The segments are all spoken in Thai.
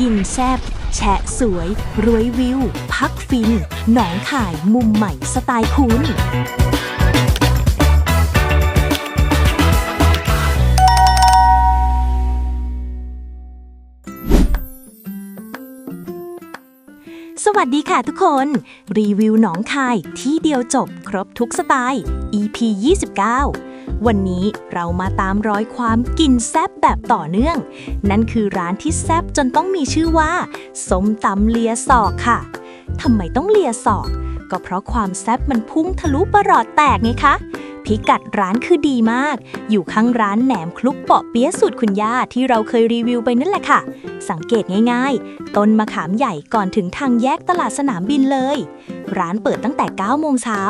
กินแซบแฉะสวย รวยวิว พักฟิน หนองข่ายมุมใหม่สไตล์คุณสวัสดีค่ะทุกคน รีวิวหนองคายที่เดียวจบครบทุกสไตล์ EP 29 วันนี้เรามาตามรอยความกินแซบแบบต่อเนื่อง นั่นคือร้านที่แซบจนต้องมีชื่อว่าส้มตำเลียศอกค่ะทำไมต้องเลียศอก ก็เพราะความแซบมันพุ่งทะลุประหลอดแตกไงคะพิกัดร้านคือดีมาก อยู่ข้างร้านแหนมคลุกเปาะเปี๊ยะสูตรคุณย่าที่เราเคยรีวิวไปนั่นแหละค่ะ สังเกตง่ายๆ ต้นมะขามใหญ่ก่อนถึงทางแยกตลาดสนามบินเลย ร้านเปิดตั้งแต่ 9 โมงเช้า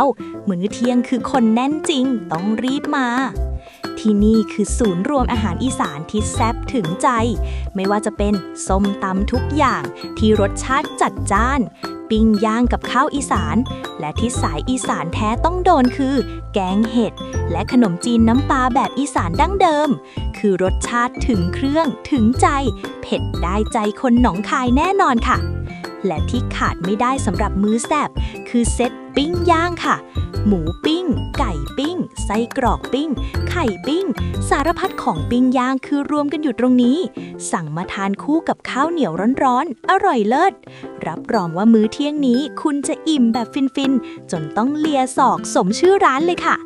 มื้อเที่ยงคือคนแน่นจริง ต้องรีบมา ที่นี่คือศูนย์รวมอาหารอีสานที่แซ่บถึงใจ ไม่ว่าจะเป็นส้มตำทุกอย่างที่รสชาติจัดจ้าน ปิ้งย่างกับข้าวอีสาน และที่สายอีสานแท้ต้องโดนคือ แกงเห็ด และขนมจีนน้ำปลาแบบอีสานดั้งเดิม คือรสชาติถึงเครื่องถึงใจ เผ็ดได้ใจคนหนองคายแน่นอนค่ะ และที่ขาดไม่ได้สำหรับมื้อแซบคือเซตปิ้งย่างค่ะ หมูปิ้ง ไก่ปิ้ง ไส้กรอกปิ้ง ไข่ปิ้ง สารพัดของปิ้งย่างคือรวมกันอยู่ตรงนี้ สั่งมาทานคู่กับข้าวเหนียวร้อนๆ อร่อยเลิศ รับรองว่ามื้อเที่ยงนี้คุณจะอิ่มแบบฟินๆ จนต้องเลียศอกสมชื่อร้านเลยค่ะ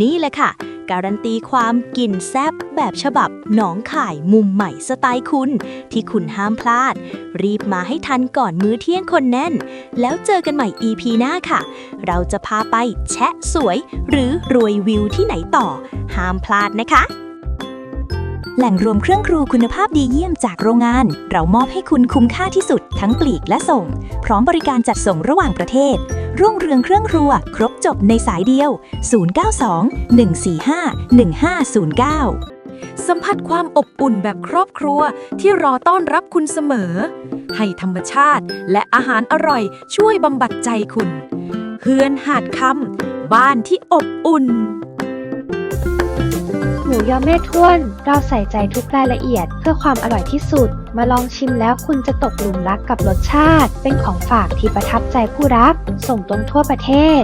นี่แหละค่ะ การันตีความกินแซบแบบฉบับหนองข่ายมุมใหม่สไตล์คุณ ที่คุณห้ามพลาด รีบมาให้ทันก่อนมื้อเที่ยงคนแน่น แล้วเจอกันใหม่ EP หน้าค่ะ เราจะพาไปแชะสวย หรือรวยวิวที่ไหนต่อ ห้ามพลาดนะคะ แหล่งรวมเครื่องครูคุณภาพดีเยี่ยมจากโรงงาน เรามอบให้คุณคุ้มค่าที่สุด ทั้งปลีกและส่ง พร้อมบริการจัดส่งระหว่างประเทศ รุ่งเรืองเครื่องครัว ครบจบในสายเดียว 092-145-1509สัมผัสความอบอุ่นแบบครอบครัวที่รอต้อนรับคุณเสมอ ให้ธรรมชาติและอาหารอร่อยช่วยบำบัดใจคุณ เฮือนหาดคำบ้านที่อบอุ่น ยอแม่ท้วน เราใส่ใจทุกรายละเอียด เพื่อความอร่อยที่สุด มาลองชิมแล้วคุณจะตกหลุมรักกับรสชาติ เป็นของฝากที่ประทับใจผู้รับ ส่งตรงทั่วประเทศ